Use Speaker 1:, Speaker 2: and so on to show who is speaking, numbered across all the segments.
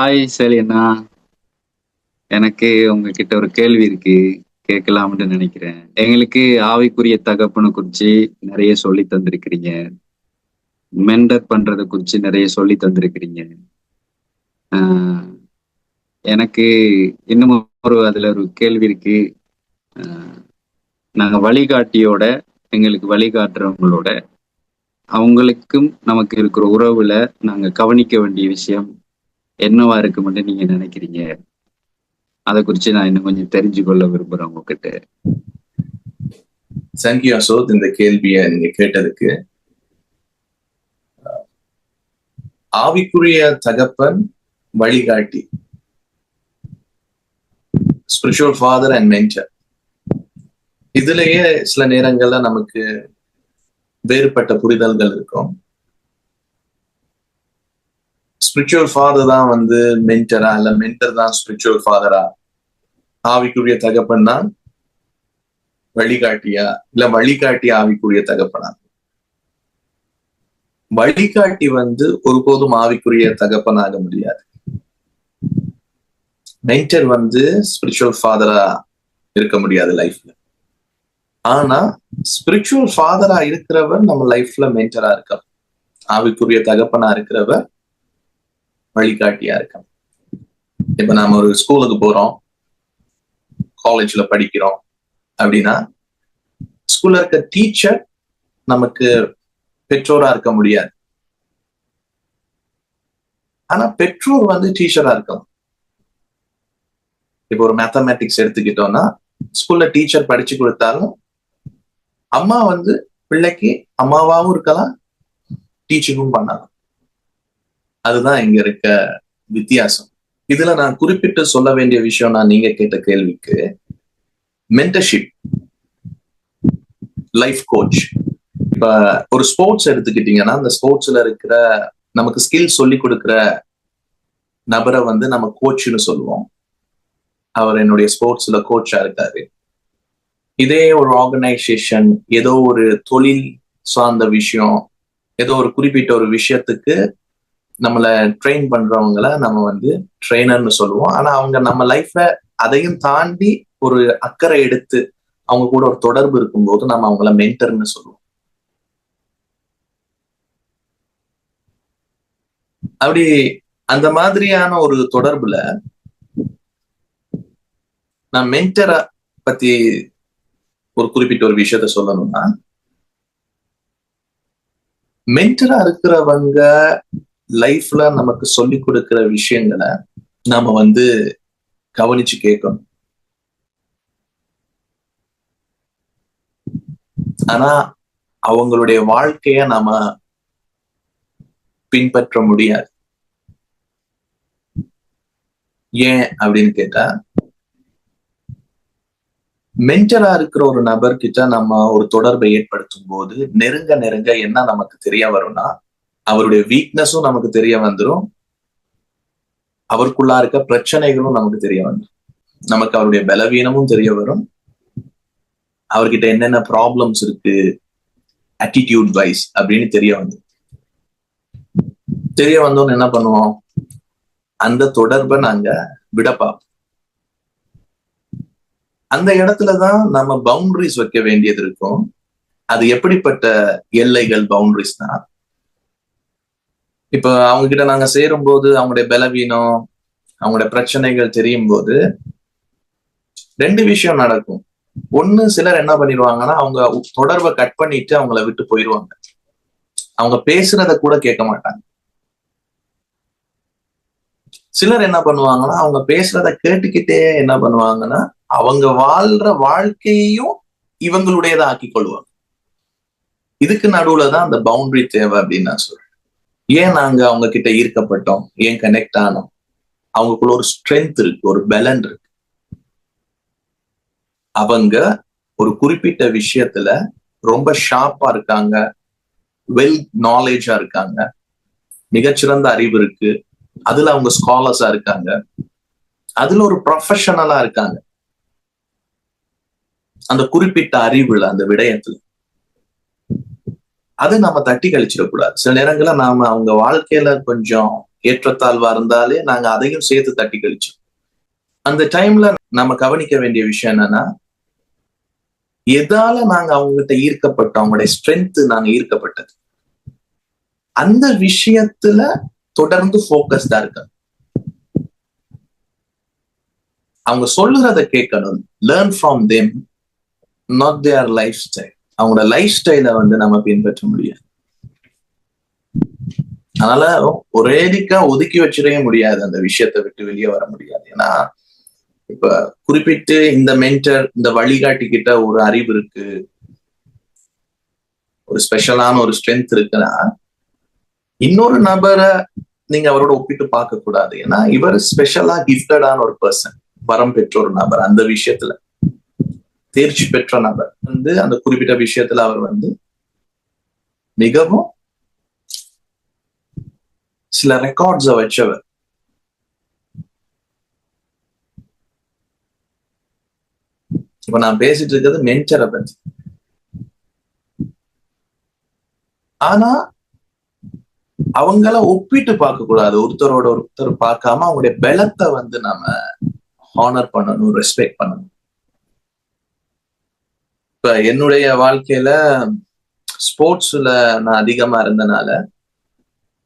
Speaker 1: Hi Selena எனக்கு உங்ககிட்ட ஒரு கேள்வி இருக்கு. கேட்கலாம்னு நினைக்கிறேன். எங்களுக்கு ஆவிக்குரிய தகப்பனை குறிச்சு நிறைய சொல்லி தந்திருக்கிறீங்க. மெண்டர் பண்றதை குறிச்சு நிறைய சொல்லி தந்திருக்கிறீங்க. ஆஹ் எனக்கு இன்னும் ஒரு அதுல ஒரு கேள்வி இருக்கு. ஆஹ் நாங்க வழிகாட்டியோட எங்களுக்கு வழிகாட்டுறவங்களோட அவங்களுக்கும் நமக்கு இருக்கிற உறவுல நாங்க கவனிக்க வேண்டிய விஷயம் என்னவா இருக்குமென்னு நீங்க நினைக்கிறீங்க? அதை குறிச்சு நான் இன்னும் கொஞ்சம் தெரிஞ்சு கொள்ள விரும்புறேன் உங்ககிட்ட.
Speaker 2: தேங்க்யூ அசோத் இந்த கேள்வியை நீங்க கேட்டதுக்கு. ஆவிக்குரிய தகப்பன் வழிகாட்டி. ஸ்பிரிச்சுவல் ஃபாதர் அண்ட் மென்டர் இதுலயே சில நேரங்கள்ல நமக்கு வேறுபட்ட புரிதல்கள் இருக்கும். ஸ்பிரிச்சுவல் ஃபாதர் தான் வந்து மென்டரா இல்ல மென்டர் தான் ஸ்பிரிச்சுவல் ஃபாதரா ஆவிக்குரிய தகப்பன் வழிகாட்டியா? இல்ல வழிகாட்டி ஆவிக்குரிய தகப்பனா? வழிகாட்டி வந்து ஒருபோதும் ஆவிக்குரிய தகப்பனாக முடியாது. மென்டர் வந்து ஸ்பிரிச்சுவல் ஃபாதரா இருக்க முடியாது லைஃப்ல ஆனா ஸ்பிரிச்சுவல் ஃபாதரா இருக்கிறவர் நம்ம லைஃப்ல மென்டரா இருக்க ஆவிக்குரிய தகப்பனா இருக்கிறவர் வழிகாட்டியா இருக்க இப்ப நாம ஒரு ஸ்கூலுக்கு போறோம். காலேஜ்ல படிக்கிறோம். அப்படின்னா ஸ்கூல்ல இருக்க டீச்சர் நமக்கு பெற்றோரா இருக்க முடியாது. ஆனா பெற்றோர் வந்து டீச்சரா இருக்கலாம் இப்போ ஒரு மேத்தமேட்டிக்ஸ் எடுத்துக்கிட்டோம்னா ஸ்கூல்ல டீச்சர் படிச்சு கொடுத்தாலும் அம்மா வந்து பிள்ளைக்கு அம்மாவாவும் இருக்கலாம் டீச்சிங்கும் பண்ணலாம். அதுதான் இங்க இருக்க வித்தியாசம். இதுல நான் குறிப்பிட்டு சொல்ல வேண்டிய விஷயம் நான் நீங்க கேட்ட கேள்விக்கு மென்டர்ஷிப் லைஃப் கோச் இப்ப ஒரு ஸ்போர்ட்ஸ் எடுத்துக்கிட்டீங்கன்னா அந்த ஸ்போர்ட்ஸ்ல இருக்கிற நமக்கு ஸ்கில் சொல்லி கொடுக்கிற நபரை வந்து நம்ம கோச்னு சொல்லுவோம். அவர் என்னுடைய ஸ்போர்ட்ஸ்ல கோச்சா இருக்காரு. இதே ஒரு ஆர்கனைசேஷன் ஏதோ ஒரு தொழில் சார்ந்த விஷயம் ஏதோ ஒரு குறிப்பிட்ட ஒரு விஷயத்துக்கு நம்மளை ட்ரெயின் பண்றவங்கள நம்ம வந்து ட்ரெயினர்னு சொல்லுவோம். ஆனா அவங்க நம்ம லைஃப்ல அதையும் தாண்டி ஒரு அக்கறை எடுத்து அவங்க கூட ஒரு தொடர்பு இருக்கும்போது நம்ம அவங்கள மென்டர்னு சொல்லுவோம். அப்படி அந்த மாதிரியான ஒரு தொடர்புல நான் மென்டரை பத்தி ஒரு குறிப்பிட்ட ஒரு விஷயத்த சொல்லணும்னா மென்டரா இருக்கிறவங்க லைஃப்ல நமக்கு சொல்லி கொடுக்கிற விஷயங்களை நாம வந்து கவனிச்சு கேட்கணும். ஆனா அவங்களுடைய வாழ்க்கைய நாம பின்பற்ற முடியாது. ஏன் அப்படின்னு கேட்டா மென்டரா இருக்கிற ஒரு நபர்கிட்ட நம்ம ஒரு தொடர்பை ஏற்படுத்தும் போது நெருங்க நெருங்க என்ன நமக்கு தெரிய வரும்னா அவருடைய வீக்னஸும் நமக்கு தெரிய வந்துடும் அவருக்குள்ளா இருக்க பிரச்சனைகளும் நமக்கு தெரிய வந்துடும் நமக்கு அவருடைய பலவீனமும் தெரிய வரும். அவர்கிட்ட என்னென்ன ப்ராப்ளம்ஸ் இருக்கு? ஆட்டிடியூட் வைஸ் அப்படின்னு தெரிய வந்து தெரிய வந்தோன்னு என்ன பண்ணுவோம்? அந்த தொடர்பை நாங்க விட பார்ப்போம். அந்த இடத்துலதான் நம்ம பவுண்டரிஸ் வைக்க வேண்டியது இருக்கும். அது எப்படிப்பட்ட எல்லைகள் பவுண்டரிஸ்னா இப்ப அவங்க கிட்ட நாங்க சேரும் போது அவங்களுடைய பலவீனம் அவங்களுடைய பிரச்சனைகள் தெரியும் போது ரெண்டு விஷயம் நடக்கும். ஒண்ணு சிலர் என்ன பண்ணிடுவாங்கன்னா அவங்க தொடர்பை கட் பண்ணிட்டு அவங்கள விட்டு போயிடுவாங்க. அவங்க பேசுறத கூட கேட்க மாட்டாங்க. சிலர் என்ன பண்ணுவாங்கன்னா அவங்க பேசுறத கேட்டுக்கிட்டே என்ன பண்ணுவாங்கன்னா அவங்க வாழ்ற வாழ்க்கையையும் இவங்களுடையதா ஆக்கி கொள்வாங்க. இதுக்கு நடுவுல தான் அந்த பவுண்டரி தேவை அப்படின்னு நான் சொல்றேன். ஏன் நாங்க அவங்க கிட்ட ஈர்க்கப்பட்டோம்? ஏன் கனெக்ட் ஆனோம்? அவங்களுக்குள்ள ஒரு ஸ்ட்ரென்த் இருக்கு ஒரு பலன் இருக்கு. அவங்க ஒரு குறிப்பிட்ட விஷயத்துல ரொம்ப ஷார்ப்பா இருக்காங்க வெல் நாலேஜா இருக்காங்க மிகச்சிறந்த அறிவு இருக்கு அதுல அவங்க ஸ்காலர்ஸா இருக்காங்க அதுல ஒரு ப்ரொஃபஷனலா இருக்காங்க. அந்த குறிப்பிட்ட அறிவுல அந்த விடயத்துல. அது நம்ம தட்டி கழிச்சிடக்கூடாது. சில நேரங்கள்ல நாம அவங்க வாழ்க்கையில கொஞ்சம் ஏற்றத்தாழ்வா இருந்தாலே நாங்க அதையும் சேர்த்து தட்டி கழிச்சோம். அந்த டைம்ல நம்ம கவனிக்க வேண்டிய விஷயம் என்னன்னா எதால நாங்க அவங்ககிட்ட ஈர்க்கப்பட்டோம் அவங்களுடைய ஸ்ட்ரென்த் நாங்க ஈர்க்கப்பட்டது. அந்த விஷயத்துல தொடர்ந்து போக்கஸ்டா இருக்க அவங்க சொல்லுறத கேட்கணும். Learn from them not their lifestyle அவங்களோட லைஃப் ஸ்டைலை வந்து நம்ம பின்பற்ற முடியாது. அதனால ஒரேடிக்கா ஒதுக்கி வச்சிடவே முடியாது. அந்த விஷயத்தை விட்டு வெளியே வர முடியாது. ஏன்னா இப்ப குறிப்பிட்டு இந்த மென்டர் இந்த வழிகாட்டி கிட்ட ஒரு அறிவு இருக்கு. ஒரு ஸ்பெஷலான ஒரு ஸ்ட்ரென்த் இருக்குன்னா இன்னொரு நபரை நீங்க அவரோட ஒப்பிட்டு பார்க்க கூடாது ஏன்னா இவர் ஸ்பெஷலா கிஃப்டடான ஒரு பர்சன் வரம் பெற்ற ஒரு நபர் அந்த விஷயத்துல. தேர்ச்சி பெற்ற நபர் வந்து அந்த குறிப்பிட்ட விஷயத்துல அவர் வந்து மிகவும் சில ரெக்கார்ட்ஸ வச்சவர். இப்ப நான் பேசிட்டு இருக்கிறது மென்டரை பத்தி. ஆனா அவங்கள ஒப்பிட்டு பார்க்க கூடாது. ஒருத்தரோட ஒருத்தர் பார்க்காம அவங்களுடைய பலத்தை வந்து நாம ஹானர் பண்ணணும் ரெஸ்பெக்ட் பண்ணணும். இப்ப என்னுடைய வாழ்க்கையில ஸ்போர்ட்ஸ்ல நான் அதிகமா இருந்தனால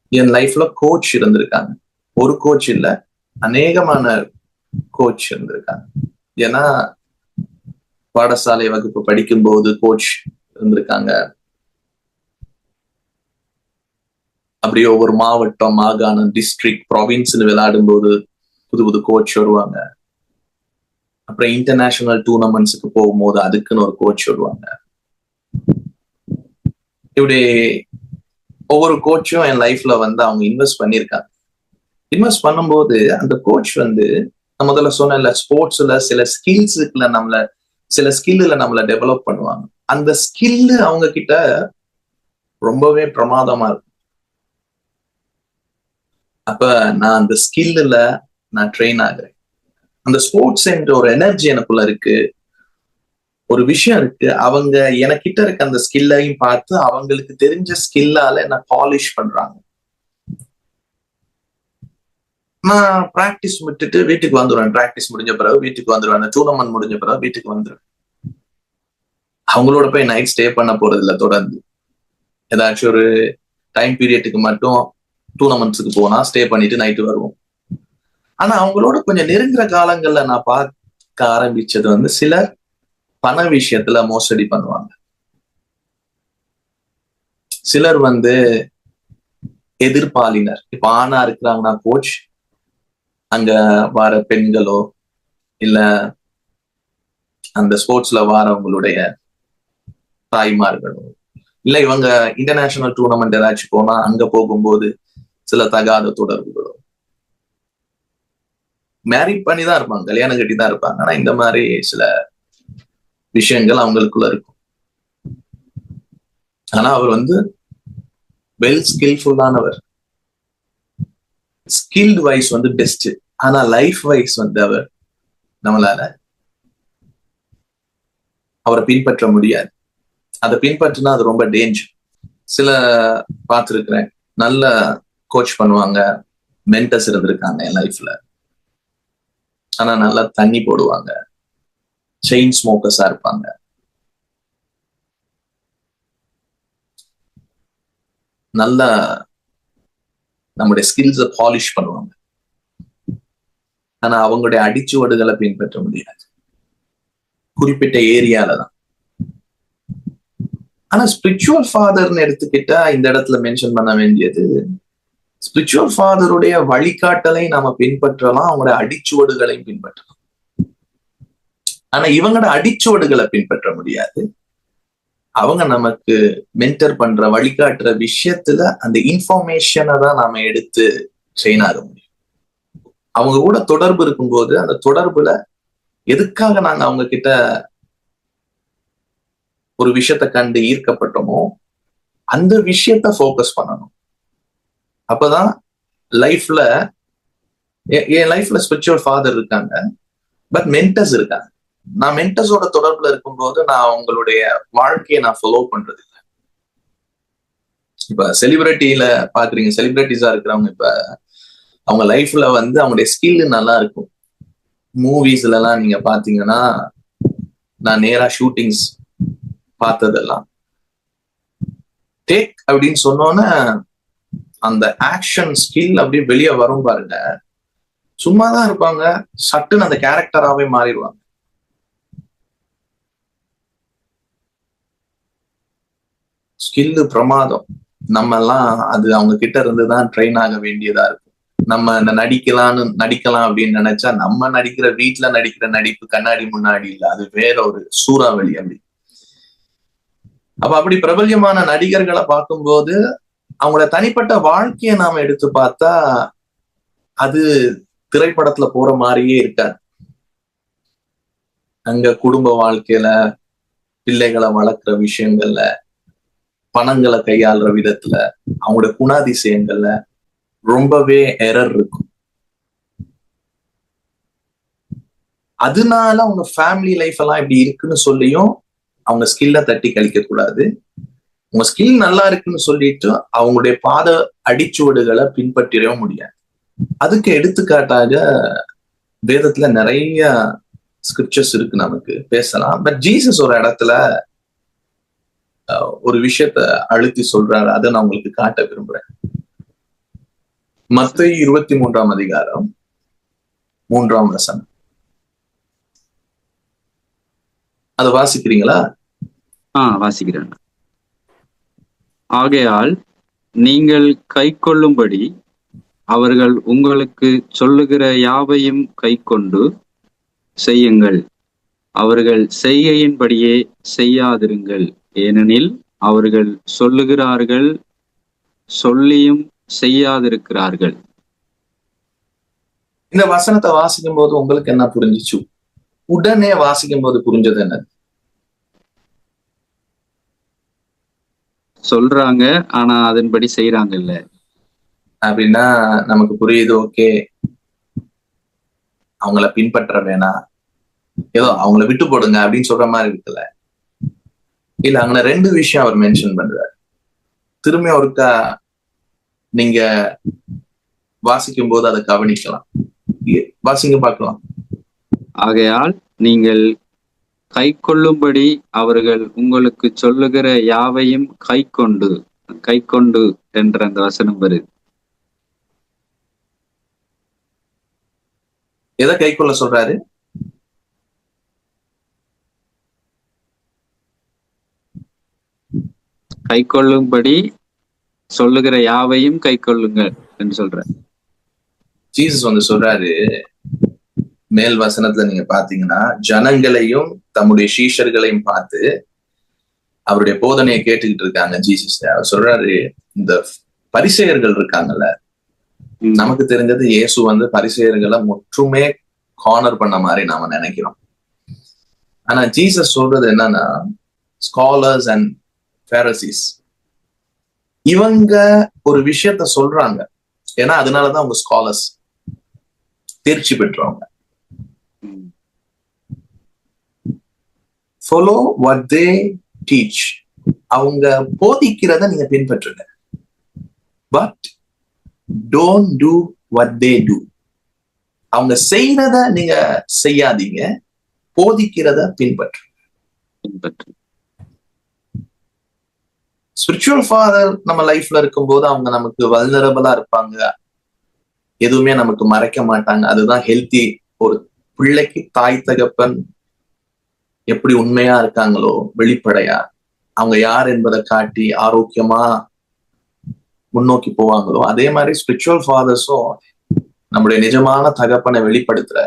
Speaker 2: என் லைஃப்ல கோச் இருந்திருக்காங்க. ஒரு கோச் இல்ல அநேகமான கோச் இருந்திருக்காங்க. ஏன்னா பாடசாலை வகுப்பு படிக்கும்போது கோச் இருந்திருக்காங்க. அப்படியே ஒவ்வொரு மாவட்டம் மாகாணம் டிஸ்ட்ரிக்ட் ப்ராவின்ஸ்னு விளையாடும் போது புது புது கோச் வருவாங்க. அப்புறம் இன்டர்நேஷனல் டூர்னமெண்ட்ஸுக்கு போகும்போது அதுக்குன்னு ஒரு கோச் வருவாங்க இப்படி ஒவ்வொரு கோச்சும் என் லைஃப்ல வந்து அவங்க இன்வெஸ்ட் பண்ணியிருக்காங்க. இன்வெஸ்ட் பண்ணும்போது அந்த கோச் வந்து நான் முதல்ல சொன்ன ஸ்போர்ட்ஸ்ல சில ஸ்கில்ஸுக்குல நம்மள சில ஸ்கில்ல நம்மள டெவலப் பண்ணுவாங்க. அந்த ஸ்கில்லு அவங்க கிட்ட ரொம்பவே பிரமாதமா இருக்கும் அப்ப நான் அந்த ஸ்கில்ல நான் ட்ரெயின் ஆகுறேன். அந்த ஸ்போர்ட்ஸ் என்ற ஒரு எனர்ஜி எனக்குள்ள இருக்கு. ஒரு விஷயம் இருக்கு. அவங்க எனக்கிட்ட இருக்க அந்த ஸ்கில்லையும் பார்த்து அவங்களுக்கு தெரிஞ்ச ஸ்கில்லால என்ன பாலிஷ் பண்றாங்க. நான் பிராக்டிஸ் விட்டுட்டு வீட்டுக்கு வந்துடுவேன் பிராக்டிஸ் முடிஞ்ச பிறகு வீட்டுக்கு வந்துடுவேன் அந்த டூர்னமெண்ட் முடிஞ்ச பிறகு வீட்டுக்கு வந்துடுவேன் அவங்களோட போய் நைட் ஸ்டே பண்ண போறது இல்லை தொடர்ந்து. ஏதாச்சும் ஒரு டைம் பீரியட்டுக்கு மட்டும் டூர்னமெண்ட்ஸுக்கு போனா ஸ்டே பண்ணிட்டு நைட்டு வருவோம். ஆனா அவங்களோட கொஞ்சம் நெருங்குற காலங்கள்ல நான் பார்க்க ஆரம்பிச்சது வந்து சிலர் பண விஷயத்துல மோசடி பண்ணுவாங்க. சிலர் வந்து எதிர்பாலினர் இப்ப ஆணா இருக்கிறாங்கன்னா கோச் அங்க வர பெண்களோ இல்ல அந்த ஸ்போர்ட்ஸ்ல வாரவங்களுடைய தாய்மார்களோ இல்ல இவங்க இன்டர்நேஷனல் டூர்னமெண்ட் ஏதாச்சும் போனா அங்க போகும்போது சில தகாத தொடர்புகளோ மேரிட் பண்ணி தான் இருப்பாங்க கல்யாணம் கட்டி தான் இருப்பாங்க. ஆனா இந்த மாதிரி சில விஷயங்கள் அவங்களுக்குள்ள இருக்கும். ஆனா அவர் வந்து வெல் ஸ்கில்ஃபுல்லானவர் ஸ்கில்டு வைஸ் வந்து பெஸ்ட் ஆனா லைஃப் வைஸ் வந்து அவர் நம்மளால அவரை பின்பற்ற முடியாது. அதை பின்பற்றினா அது ரொம்ப டேஞ்சர் சில பார்த்துருக்குறேன் நல்ல கோச் பண்ணுவாங்க மென்டர்ஸ் இருந்திருக்காங்க என் லைஃப்ல ஆனா நல்லா தண்ணி போடுவாங்க. செயின் ஸ்மோக்கர்ஸா இருப்பாங்க. நல்லா நம்முடைய ஸ்கில்ஸை பாலிஷ் பண்ணுவாங்க. ஆனா அவங்களுடைய அடிச்சுவடுகளை பின்பற்ற முடியாது. குறிப்பிட்ட ஏரியால தான். ஆனா ஸ்பிரிச்சுவல் ஃபாதர்னு எடுத்துக்கிட்டா இந்த இடத்துல மென்ஷன் பண்ண வேண்டியது ஸ்பிரிச்சுவல் ஃபாதருடைய வழிகாட்டலை நாம பின்பற்றலாம் அவங்களுடைய அடிச்சுவடுகளையும் பின்பற்றலாம். ஆனா இவங்களோட அடிச்சுவடுகளை பின்பற்ற முடியாது. அவங்க நமக்கு மென்டர் பண்ற வழிகாட்டுற விஷயத்துல அந்த இன்ஃபர்மேஷனை தான் நாம எடுத்து ட்ரெயின் ஆக முடியும். அவங்க கூட தொடர்பு இருக்கும்போது அந்த தொடர்புல எதுக்காக நாங்க அவங்க கிட்ட ஒரு விஷயத்த கண்டு ஈர்க்கப்பட்டோமோ அந்த விஷயத்த ஃபோக்கஸ் பண்ணணும். அப்பதான் லைஃப்ல என் லைஃப்ல ஸ்பிரிச்சுவல் ஃபாதர் இருக்காங்க பட் மென்டர்ஸ் இருக்காங்க. நான் மென்டர்ஸோட தொடர்புல இருக்கும்போது நான் அவங்களுடைய வாழ்க்கையை நான் ஃபாலோ பண்றது இல்லை இப்ப செலிபிரிட்டியில பாக்குறீங்க செலிபிரிட்டிஸா இருக்கிறவங்க இப்ப அவங்க லைஃப்ல வந்து அவங்களுடைய ஸ்கில் நல்லா இருக்கும். மூவிஸ்ல எல்லாம் நீங்க பாத்தீங்கன்னா நான் நேரா ஷூட்டிங்ஸ் பார்த்ததெல்லாம். டேக் அப்படின்னு சொன்னோன்னே அந்த ஆக்ஷன் ஸ்கில் அப்படியே வெளியே வரும் பாருங்க. சும்மாதான் இருப்பாங்க. சட்டுன்னு அந்த கேரக்டராகவே மாறிடுவாங்க. ஸ்கில்லு பிரமாதம். நம்ம எல்லாம் அது அவங்க கிட்ட இருந்து தான் ட்ரெயின் ஆக வேண்டியதா இருக்கும். நம்ம இந்த நடிக்கலாம்னு நடிக்கலாம் அப்படின்னு நினைச்சா நம்ம நடிக்கிற வீட்டுல நடிக்கிற நடிப்பு கண்ணாடி முன்னாடி இல்ல. அது வேற ஒரு சூறாவளி அப்படி. அப்ப அப்படி பிரபல்யமான நடிகர்களை பார்க்கும்போது அவங்களோட தனிப்பட்ட வாழ்க்கையை நாம எடுத்து பார்த்தா அது திரைப்படத்துல போற மாதிரியே இருக்காது. அங்க குடும்ப வாழ்க்கையில பிள்ளைகளை வளர்க்குற விஷயங்கள்ல பணங்களை கையாளுற விதத்துல அவங்களோட குணாதிசயங்கள்ல ரொம்பவே எரர் இருக்கும். அதனால அவங்க ஃபேமிலி லைஃப் எல்லாம் இப்படி இருக்குன்னு சொல்லியும் அவங்க ஸ்கில்ல தட்டி கழிக்க கூடாது உங்க ஸ்கில் நல்லா இருக்குன்னு சொல்லிட்டு அவங்களுடைய பாத அடிச்சுவடுகளை பின்பற்றிடவும் முடியாது. அதுக்கு எடுத்துக்காட்டாக வேதத்துல நிறைய ஸ்கிரிப்சர்ஸ் இருக்கு நமக்கு. பேசலாம். பட் ஜீசஸ் ஒரு இடத்துல ஒரு விஷயத்த அழுத்தி சொல்றாரு. அதை நான் உங்களுக்கு காட்ட விரும்புறேன். மத்த இருபத்தி மூன்றாம் அதிகாரம் மூன்றாம் வசனம். அதை வாசிக்கிறீங்களா?
Speaker 1: ஆஹ் வாசிக்கிறேன். ஆகையால் நீங்கள் கை கொள்ளும்படி அவர்கள் உங்களுக்கு சொல்லுகிற யாவையும் கை கொண்டு செய்யுங்கள். அவர்கள் செய்கையின்படியே செய்யாதிருங்கள். ஏனெனில் அவர்கள் சொல்லுகிறார்கள் சொல்லியும் செய்யாதிருக்கிறார்கள்.
Speaker 2: இந்த வசனத்தை வாசிக்கும் போது உங்களுக்கு என்ன புரிஞ்சிச்சு? உடனே வாசிக்கும் போது புரிஞ்சது என்ன
Speaker 1: சொல்றாங்க ஆனா அதன்படி செய்யறாங்க இல்ல.
Speaker 2: அப்படின்னா நமக்கு புரியுது ஓகே. அவங்கள பின்பற்ற வேணாம். ஏதோ அவங்கள விட்டு போடுங்க அப்படின்னு சொல்ற மாதிரி இருக்குல்ல. இல்ல அங்க ரெண்டு விஷயம் அவர் மென்ஷன் பண்றாரு. திரும்பி அவருக்கா நீங்க வாசிக்கும் போது அதை கவனிக்கலாம். வாசிங்க பார்க்கலாம்.
Speaker 1: ஆகையால் நீங்கள் கை கொள்ளும்படி அவர்கள் உங்களுக்கு சொல்லுகிற யாவையும் கை கொண்டு கை கொண்டு என்ற அந்த வசனம் வருது.
Speaker 2: எதை கை கொள்ள சொல்றாரு?
Speaker 1: கை கொள்ளும்படி சொல்லுகிற யாவையும் கை கொள்ளுங்கள் என்று சொல்ற
Speaker 2: ஜீசஸ் வந்து சொல்றாரு மேல் வசனத்துல நீங்க பாத்தீங்கன்னா ஜனங்களையும் தம்முடைய சீஷர்களையும் பார்த்து அவருடைய போதனையை கேட்டுக்கிட்டு இருக்காங்க ஜீசஸ். அவர் சொல்றாரு இந்த பரிசெயர்கள் இருக்காங்கல்ல நமக்கு தெரிஞ்சது இயேசு வந்து பரிசெயர்களை முற்றுமே கார்னர் பண்ண மாதிரி நாம நினைக்கிறோம். ஆனா ஜீசஸ் சொல்றது என்னன்னா ஸ்காலர்ஸ் அண்ட் பேரசிஸ் இவங்க ஒரு விஷயத்த சொல்றாங்க. ஏன்னா அதனாலதான் அவங்க ஸ்காலர்ஸ் தேர்ச்சி பெற்றவங்க. ஃபாலோ வாட் தே டீச் அவங்க போதிக்கிறத நீங்க பின்பற்றுங்க. But don't do what they do அவங்க செய்யறத நீங்க செய்யாதீங்க. போதிக்கிறத பின்பற்று.
Speaker 1: பின்பற்று.
Speaker 2: ஸ்பிரிச்சுவல் ஃபாதர் நம்ம லைஃப்ல இருக்கும்போது அவங்க நமக்கு வல்னரபிளா இருப்பாங்க. எதுவுமே நமக்கு மறைக்க மாட்டாங்க. அதுதான் ஹெல்த்தி ஒரு பிள்ளைக்கு தாய் தகப்பன் எப்படி உண்மையா இருக்காங்களோ வெளிப்படையா அவங்க யார் என்பதை காட்டி ஆரோக்கியமா முன்னோக்கி போவாங்களோ அதே மாதிரி ஸ்பிரிச்சுவல் ஃபாதர்ஸும் நம்முடைய நிஜமான தகப்பனை வெளிப்படுத்துற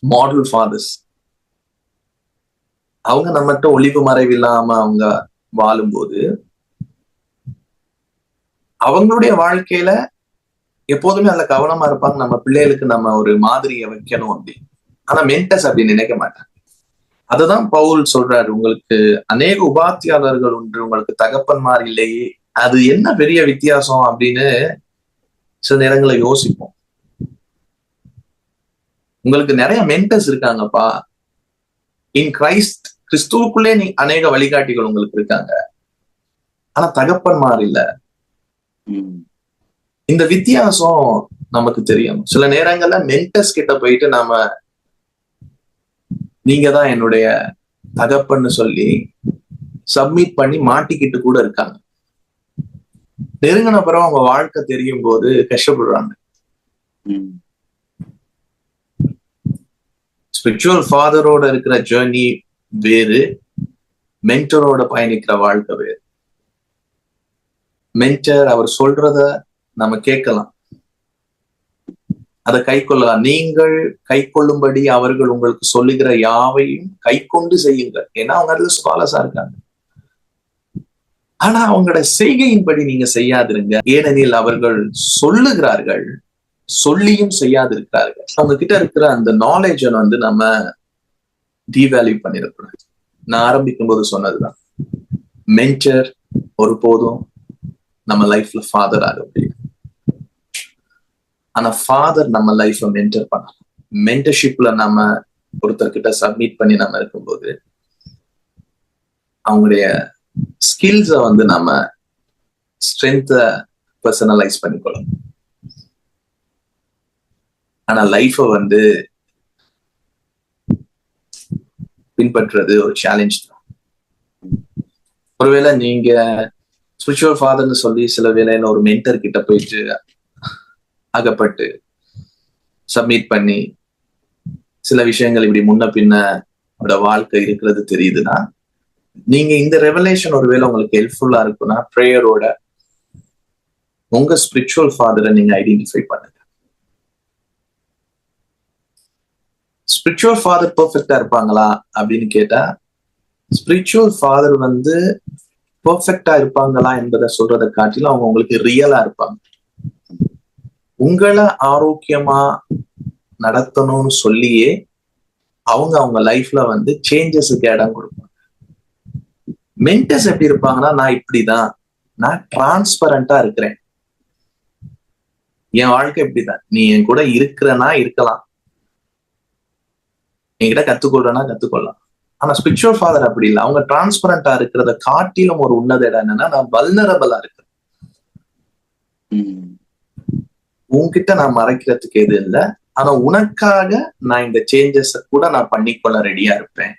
Speaker 2: மாடல் ஃபாதர்ஸ் அவங்க நம்மகிட்ட ஒளிவு மறைவு இல்லாம அவங்க வாழும்போது அவங்களுடைய வாழ்க்கையில எப்போதுமே அதுல கவனமா இருப்பாங்க. நம்ம பிள்ளைகளுக்கு நம்ம ஒரு மாதிரியை வைக்கணும் அப்படின்னு ஆனா மென்டஸ் அப்படின்னு நினைக்க மாட்டாங்க. அதுதான் பவுல் சொல்றாரு உங்களுக்கு அநேக உபாத்தியாளர்கள் ஒன்று உங்களுக்கு தகப்பன்மார் இல்லையே அது என்ன பெரிய வித்தியாசம் அப்படின்னு சில நேரங்களை யோசிப்போம். உங்களுக்கு நிறைய மென்டர்ஸ் இருக்காங்கப்பா. இன் கிரைஸ்ட் கிறிஸ்துவுக்குள்ளே நீ அநேக வழிகாட்டிகள் உங்களுக்கு இருக்காங்க. ஆனா தகப்பன்மார் இல்ல. இந்த வித்தியாசம் நமக்கு தெரியும். சில நேரங்கள்ல மென்டர்ஸ் கிட்ட போயிட்டு நாம நீங்க தான் என்னுடைய தகப்பன்னு சொல்லி சப்மிட் பண்ணி மாட்டிக்கிட்டு கூட இருக்காங்க. நெருங்கின பிறகு அவங்க வாழ்க்கை தெரியும் போது கஷ்டப்படுறாங்க. ஸ்பிரிச்சுவல் ஃபாதரோட இருக்கிற ஜேர்னி வேறு மென்டரோட பயணிக்கிற வாழ்க்கை வேறு. மென்டர் அவர் சொல்றத நம்ம கேட்கலாம். அதை கை கொள்ளலாம் நீங்கள் கை கொள்ளும்படி அவர்கள் உங்களுக்கு சொல்லுகிற யாவையும் கை கொண்டு செய்யுங்கள். ஏன்னா அவங்க அதுல ஸ்காலர்ஸா இருக்காங்க. ஆனா அவங்களோட செய்கையின்படி நீங்க செய்யாதிருங்க. ஏனெனில் அவர்கள் சொல்லுகிறார்கள் சொல்லியும் செய்யாதிருக்கிறார்கள். அவங்க கிட்ட இருக்கிற அந்த நாலேஜை வந்து நம்ம டிவேல்யூ பண்ணிடக்கூடாது. நான் ஆரம்பிக்கும் போது சொன்னதுதான். மென்டர் ஒருபோதும் நம்ம லைஃப்ல ஃபாதர் ஆக முடியும் ஆனா ஃபாதர் நம்ம லைஃப்பை மென்டர் பண்ணலாம் மென்டர்ஷிப்ல நம்ம ஒருத்தர்கிட்ட சப்மிட் பண்ணி நம்ம இருக்கும்போது அவங்களுடைய ஸ்கில்ஸை வந்து நம்ம ஸ்ட்ரென்த்தை பர்சனலைஸ் பண்ணிக்கொள்ளணும். ஆனா லைஃபை வந்து பின்பற்றுறது ஒரு சேலஞ்ச் தான். ஒருவேளை நீங்க ஸ்பிரிச்சுவல் ஃபாதர்னு சொல்லி சில வேலையில ஒரு மென்டர் கிட்ட போயிட்டு அகப்பட்டு சப்மிட் பண்ணி சில விஷயங்கள் இப்படி முன்ன பின்ன வாழ்க்கை இருக்கிறது தெரியுதுன்னா நீங்க இந்த ரெவலேஷன் ஒருவேளை உங்களுக்கு ஹெல்ப்ஃபுல்லா இருக்குன்னா ப்ரேயரோட உங்க ஸ்பிரிச்சுவல் ஃபாதரை நீங்க ஐடென்டிஃபை பண்ணுங்க. ஸ்பிரிச்சுவல் ஃபாதர் பெர்ஃபெக்டா இருப்பாங்களா அப்படின்னு கேட்டா ஸ்பிரிச்சுவல் ஃபாதர் வந்து பெர்ஃபெக்டா இருப்பாங்களா என்பதை சொல்றதை காட்டிலும் அவங்க உங்களுக்கு ரியலா இருப்பாங்க. உங்களை ஆரோக்கியமா நடத்தணும்னு சொல்லியே அவங்க அவங்க லைஃப்ல வந்து சேஞ்சஸுக்கு இடம் கொடுப்பாங்க. மென்டர்ஸ் எப்படி இருப்பாங்கன்னா நான் இப்படிதான். நான் டிரான்ஸ்பரண்டா இருக்கிறேன். என் வாழ்க்கை இப்படிதான். நீ என் கூட இருக்கிறனா இருக்கலாம். என்கிட்ட கத்துக்கொள்றனா கத்துக்கொள்ளலாம். ஆனா ஸ்பிரிச்சுவல் ஃபாதர் அப்படி இல்லை. அவங்க டிரான்ஸ்பரண்டா இருக்கிறத காட்டிலும் ஒரு உன்னத இடம் என்னன்னா நான் வல்னரபிளா இருக்கிறேன். உன்கிட்ட நான் மறைக்கிறதுக்கு எது இல்லை. ஆனா உனக்காக நான் இந்த சேஞ்சஸ கூட நான் பண்ணிக்கொள்ள ரெடியா இருப்பேன்.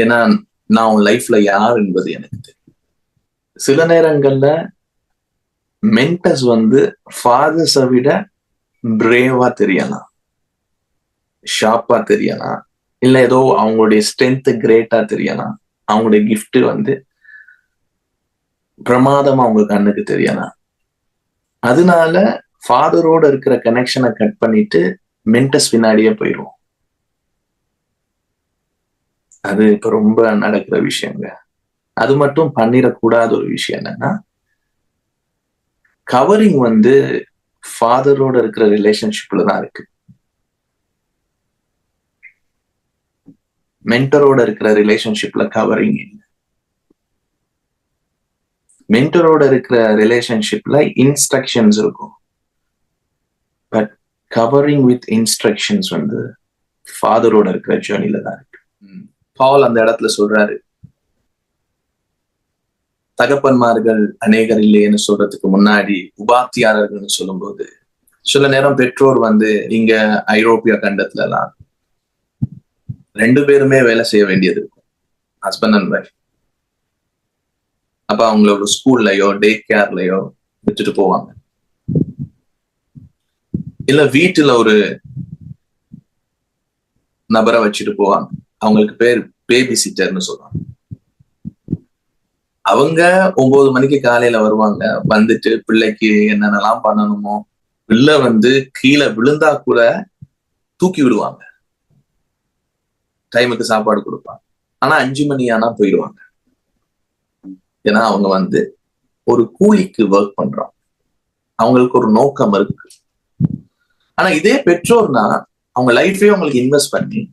Speaker 2: ஏன்னா நான் உன் லைஃப்ல யார் என்பது எனக்கு தெரியும். சில நேரங்கள்ல மென்டஸ் வந்து ஃபாதர்ஸை விட பிரேவா தெரியலாம். ஷார்ப்பா தெரியலாம். இல்ல ஏதோ அவங்களுடைய ஸ்ட்ரென்த் கிரேட்டா தெரியலாம். அவங்களுடைய கிஃப்ட் வந்து பிரமாதமா அவங்க கண்ணுக்கு தெரியலாம். அதனால ஃபாதரோட இருக்கிற கனெக்ஷனை கட் பண்ணிட்டு மென்டஸ் பின்னாடியே போயிடுவோம். அது இப்ப ரொம்ப நடக்கிற விஷயங்க. அது மட்டும் பண்ணிடக்கூடாத ஒரு விஷயம் என்னன்னா கவரிங் வந்து ஃபாதரோட இருக்கிற ரிலேஷன்ஷிப்ல தான் இருக்கு. மென்டரோட இருக்கிற ரிலேஷன்ஷிப்ல கவரிங் இல்லை. மென்டரோட இருக்கிற ரிலேஷன்ஷிப்ல இன்ஸ்ட்ரக்ஷன்ஸ் இருக்கும். பட் கவரிங் வித் இன்ஸ்ட்ரக்ஷன்ஸ் வந்து ஃபாதரோட இருக்கிற ஜேர்னில தான் இருக்கு. பால் அந்த இடத்துல சொல்றாரு. தகப்பன்மார்கள் அநேகர் இல்லைன்னு சொல்றதுக்கு முன்னாடி உபாத்தியாரர்கள்னு சொல்லும்போது சில நேரம் பெற்றோர் வந்து இங்க ஐரோப்பிய கண்டத்துல எல்லாம் ரெண்டு பேருமே வேலை செய்ய வேண்டியது இருக்கும். ஹஸ்பண்ட் அண்ட் ஒய்ஃப் அப்ப அவங்களோட ஸ்கூல்லையோ ஸ்கூல்லயோ டே கேர்லயோ விட்டுட்டு போவாங்க. இல்ல வீட்டுல ஒரு நபரை வச்சுட்டு போவாங்க. அவங்களுக்கு பேர் பேபி சிட்டர்னு சொல்லுவாங்க. அவங்க ஒன்பது மணிக்கு காலையில வருவாங்க. வந்துட்டு பிள்ளைக்கு என்னென்னலாம் பண்ணணுமோ பிள்ளை வந்து கீழே விழுந்தா கூட தூக்கி விடுவாங்க. டைமுக்கு சாப்பாடு கொடுப்பாங்க. ஆனா அஞ்சு மணி ஆனா போயிடுவாங்க. ஏன்னா அவங்க வந்து ஒரு கூலிக்கு ஒர்க் பண்றாங்க அவங்களுக்கு ஒரு நோக்கம் இருக்கு. ஆனா இதே பெற்றோர்னா அவங்க லைஃபே அவங்களுக்கு இன்வெஸ்ட் பண்ணி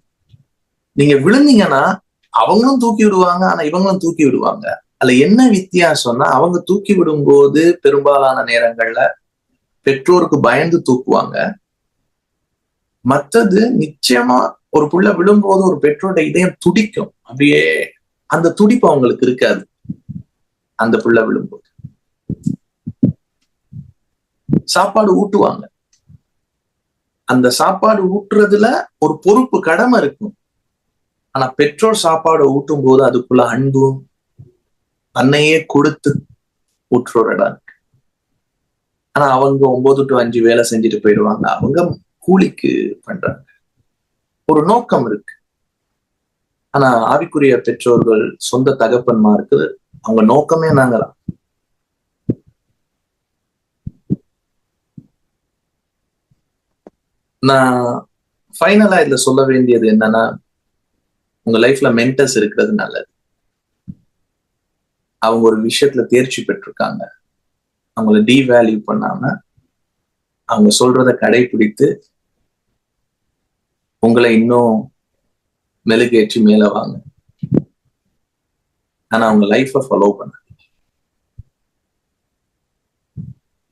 Speaker 2: நீங்க விழுந்தீங்கன்னா அவங்களும் தூக்கி விடுவாங்க ஆனா இவங்களும் தூக்கி விடுவாங்க. அதுல என்ன வித்தியாசம்னா அவங்க தூக்கி விடும்போது பெரும்பாலான நேரங்கள்ல பெற்றோருக்கு பயந்து தூக்குவாங்க. மத்தது நிச்சயமா ஒரு புள்ள விழும்போது ஒரு பெற்றோட இதயம் துடிக்கும். அப்படியே அந்த துடிப்பு அவங்களுக்கு இருக்காது. அந்த புள்ள விழும்போது. சாப்பாடு ஊட்டுவாங்க. அந்த சாப்பாடு ஊட்டுறதுல ஒரு பொறுப்பு கடமை இருக்கும். ஆனா பெற்றோர் சாப்பாடு ஊட்டும் போது அதுக்குள்ள அன்பும் தன்னையே கொடுத்து ஊற்றுற இடம் இருக்கு. ஆனா அவங்க ஒன்பது டு அஞ்சு வேலை செஞ்சுட்டு போயிடுவாங்க. அவங்க கூலிக்கு பண்றாங்க. ஒரு நோக்கம் இருக்கு. ஆனா ஆவிக்குரிய பெற்றோர்கள் சொந்த தகப்பன்மாருக்கு அவங்க நோக்கமே நாங்களாம் நான் ஃபைனலா இதுல சொல்ல வேண்டியது என்னன்னா உங்க லைஃப்ல மென்டர்ஸ் இருக்கிறது நல்லது. அவங்க ஒரு விஷயத்துல தேர்ச்சி பெற்றிருக்காங்க. அவங்கள டீவேல்யூ பண்ணாம அவங்க சொல்றத கடைபிடித்து உங்களை இன்னும் மெழுகேற்றி மேல வாங்க. ஆனா அவங்க லைஃப ஃபாலோ பண்ண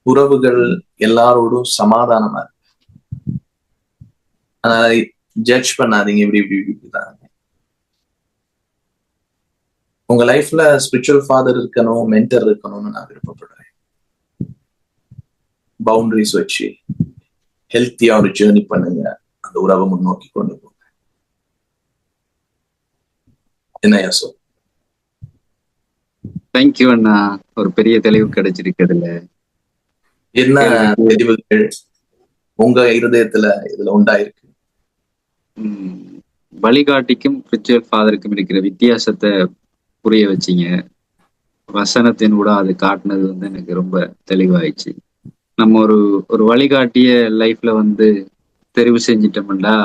Speaker 2: உறவுகள் எல்லாரோடும் சமாதானமா இருக்கு. அதனால ஜட்ஜ் பண்ணாதீங்க இப்படி இப்படி இப்படி இப்படிதான் உங்க லைஃப்ல ஸ்பிரிச்சுவல் ஃபாதர் இருக்கணும் மென்டர் இருக்கணும்னு நான் விருப்பப்படுறேன். பவுண்டரிஸ் வச்சு ஹெல்த்தியா ஒரு ஜேர்னி பண்ணுங்க. அந்த உறவை முன்னோக்கி கொண்டு போங்க. என்ன சொல்
Speaker 1: தேங்க்யூ அண்ணா. ஒரு பெரிய தெளிவு கிடைச்சிருக்குதுல
Speaker 2: என்ன தெளிவுகள் உங்க இருதயத்துல இதுல உண்டாயிருக்கு.
Speaker 1: வழிகாட்டிக்கும் ஸ்பிரிச்சுவல் ஃபாதருக்கும் இருக்கிற வித்தியாசத்தை புரிய வச்சீங்க. வசனத்தின் கூட அது காட்டினது வந்து எனக்கு ரொம்ப தெளிவாயிடுச்சு. நம்ம ஒரு ஒரு வழிகாட்டிய லைஃப்ல வந்து தெரிவு செஞ்சிட்டோம்னா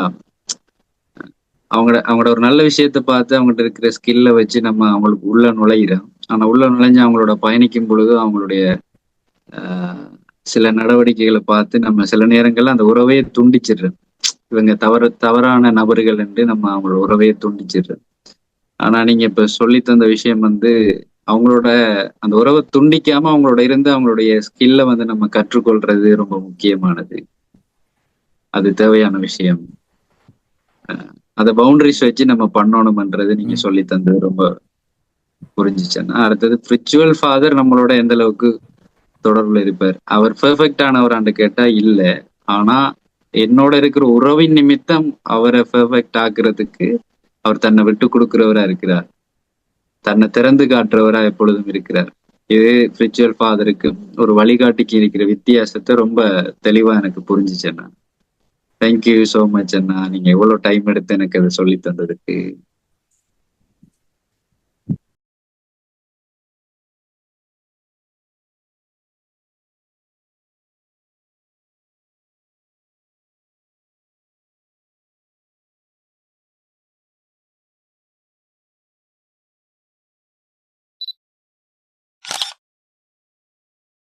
Speaker 1: அவங்களோட அவங்களோட ஒரு நல்ல விஷயத்த பார்த்து அவங்ககிட்ட இருக்கிற ஸ்கில்ல வச்சு நம்ம அவங்களுக்கு உள்ள நுழையிறோம். ஆனா உள்ள நுழைஞ்சு அவங்களோட பயணிக்கும் பொழுது அவங்களுடைய சில நடவடிக்கைகளை பார்த்து நம்ம சில நேரங்கள்ல அந்த உறவையே துண்டிச்சிடுறோம் இவங்க தவறு தவறான நபர்கள் என்று நம்ம அவங்களோட உறவையே துண்டிச்சிடுறோம் ஆனா நீங்க இப்ப சொல்லி தந்த விஷயம் வந்து அவங்களோட அந்த உறவை துண்டிக்காம அவங்களோட இருந்து அவங்களுடைய ஸ்கில்ல வந்து நம்ம கற்றுக்கொள்றது ரொம்ப முக்கியமானது. அது தேவையான விஷயம். அந்த பவுண்டரிஸ் வச்சு நம்ம பண்ணணும்ன்றது நீங்க. சொல்லி தந்தது ரொம்ப புரிஞ்சுச்சேன்னா அடுத்தது ஸ்பிரிச்சுவல் ஃபாதர் நம்மளோட எந்த அளவுக்கு தொடர்புல இருப்பார்? அவர் பெர்ஃபெக்ட் ஆனவரான்னு கேட்டா இல்ல. ஆனா என்னோட இருக்கிற உறவின் நிமித்தம் அவரை பெர்ஃபெக்ட் ஆக்குறதுக்கு அவர் தன்னை விட்டு கொடுக்கிறவரா இருக்கிறார். தன்னை திறந்து காட்டுறவரா எப்பொழுதும் இருக்கிறார். இது ஸ்பிரிச்சுவல் ஃபாதருக்கு ஒரு வழிகாட்டிக்கு இருக்கிற வித்தியாசத்தை ரொம்ப தெளிவா எனக்கு புரிஞ்சுச்சு அண்ணா. தேங்க்யூ ஸோ மச் அண்ணா. நீங்க எவ்வளவு டைம் எடுத்து எனக்கு அதை சொல்லி தந்ததுக்கு.